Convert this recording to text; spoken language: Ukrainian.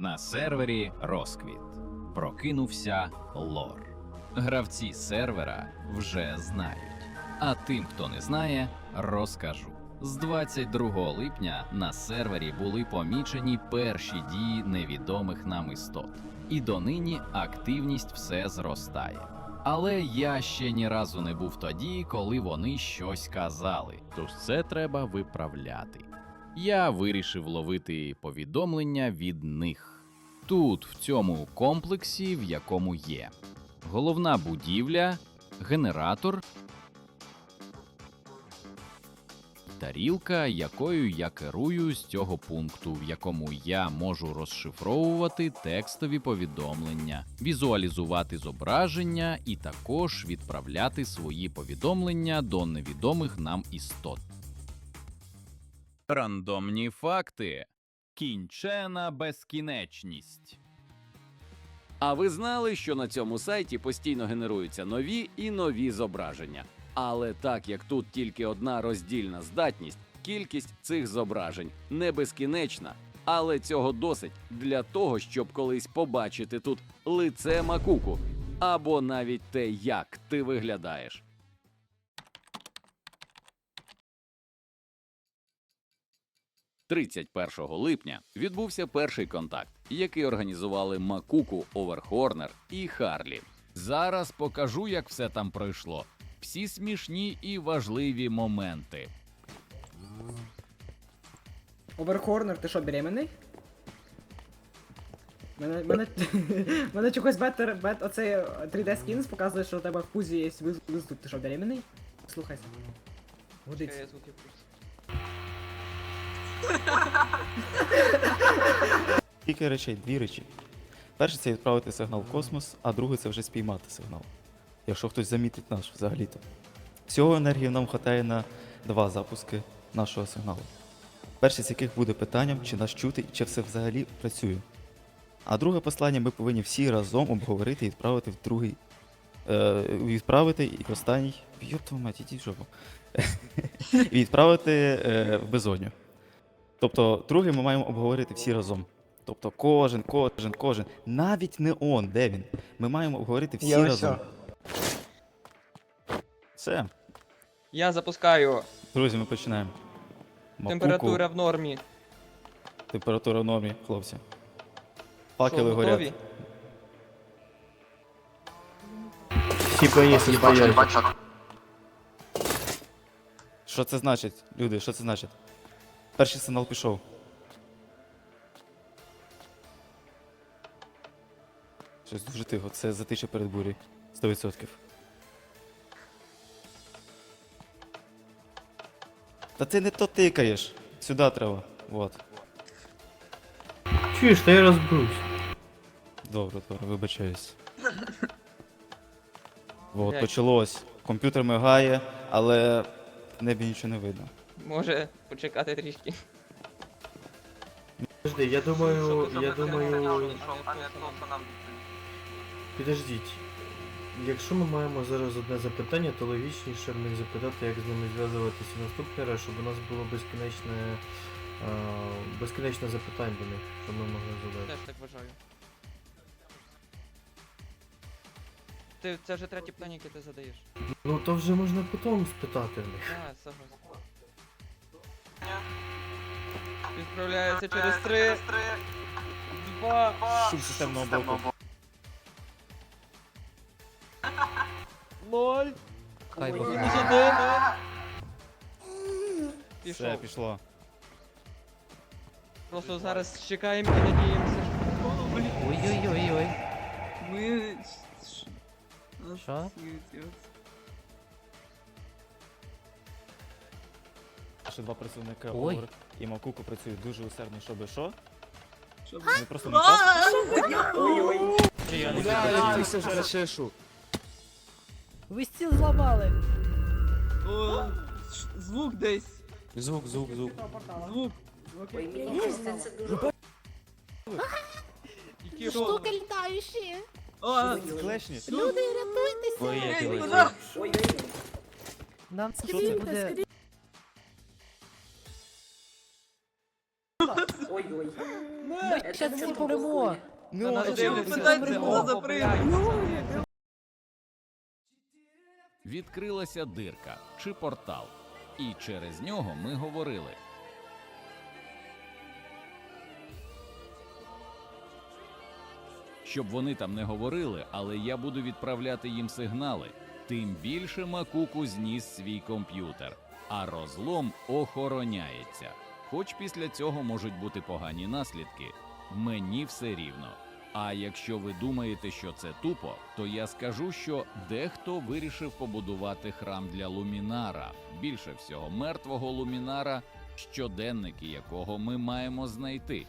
На сервері розквіт. Прокинувся лор. Гравці сервера вже знають. А тим, хто не знає, розкажу. З 22 липня на сервері були помічені перші дії невідомих нам істот, і донині активність все зростає. Але я ще ні разу не був тоді, коли вони щось казали. Тож це треба виправляти. Я вирішив ловити повідомлення від них. Тут, в цьому комплексі, в якому є головна будівля, генератор, тарілка, якою я керую з цього пункту, в якому я можу розшифровувати текстові повідомлення, візуалізувати зображення і також відправляти свої повідомлення до невідомих нам істот. Рандомні факти. Кінчена безкінечність. А ви знали, що на цьому сайті постійно генеруються нові і нові зображення. Але так як тут тільки одна роздільна здатність, кількість цих зображень не безкінечна. Але цього досить для того, щоб колись побачити тут лице макуку, або навіть те, як ти виглядаєш. – 31 липня відбувся перший контакт, який організували Макуку, Оверхорнер і Харлі. Зараз покажу, як все там пройшло. Всі смішні і важливі моменти. Оверхорнер, ти що, беременний? Мене, мене, мене чогось бетер, бет, оцей 3D скінс показує, що у тебе в пузі є виступ. Ти що, беременний? Слухайся. Годиться. Кілька речей, дві речі. Перше це відправити сигнал в космос, а друге це вже спіймати сигнал. Якщо хтось замітить наш взагалі-то. Всього енергії нам вистачає на два запуски нашого сигналу. Перший з яких буде питанням, чи нас чути, і чи все взагалі працює. А друге послання ми повинні всі разом обговорити і відправити в другий. Е, відправити і останній. Йоп мать, ідіть в жопу. Відправити е, в безодню. Тобто, другий ми маємо обговорити всі разом. Тобто кожен, кожен, кожен, навіть не он, де він. Ми маємо обговорити всі Я разом. о. Все. Я запускаю. Друзі, ми починаємо. Макуку, Температура в нормі. температура в нормі, хлопці. Що, Факели готові? горять. Типа есть, типа есть. Що це значить, люди? Що це значить? Перший сигнал пішов. Щось дуже тихо, це затича перед бурі. 100%. Та ти не то тикаєш. Сюди треба. Вот. Чуешь, то я разберусь. Добре, добре, вибачаюсь. Вот, почалось. Комп'ютер мигає, але в небі нічого не видно. Може почекати трішки. Подожди, я думаю, я думаю. Підождіть. Якщо ми маємо зараз одне запитання, то логічніше в них запитати, як з ними зв'язуватися наступний раз, щоб у нас було безкінечне, а, безкінечне запитань до них, щоб ми могли задати. Теж так вважаю. Ти, це вже третє питання, яке ти задаєш. Ну то вже можна потім спитати в них. Так, согласен. Відправляється через три. Два. Шум системного блоку. Ноль. Хай Мінус Бог. один. Все, Пішов. пішло. Просто зараз чекаємо і надіємося. Ой-ой-ой-ой. Ми... Що? Ще два працівника Ой. Овер і Макуку працюють дуже усердно, щоб що? Щоб- Вони просто на час. Ви стіл зламали. О, ш- звук десь. Звук, звук, звук. Звук. Які Штуки літаючі. О, Клешні. Люди, рятуйтеся. ей, куди? Нам Що скрізь це? буде. Ой-ой. Ми щас всі помремо. На нас що дивляться, ви питайте, думаєте? хто запригне. Відкрилася дирка чи портал, і через нього ми говорили. Щоб вони там не говорили, але я буду відправляти їм сигнали. Тим більше Макуку зніс свій комп'ютер, а розлом охороняється. Хоч після цього можуть бути погані наслідки, мені все рівно. А якщо ви думаєте, що це тупо, то я скажу, що дехто вирішив побудувати храм для Лумінара. Більше всього, мертвого Лумінара, щоденники якого ми маємо знайти.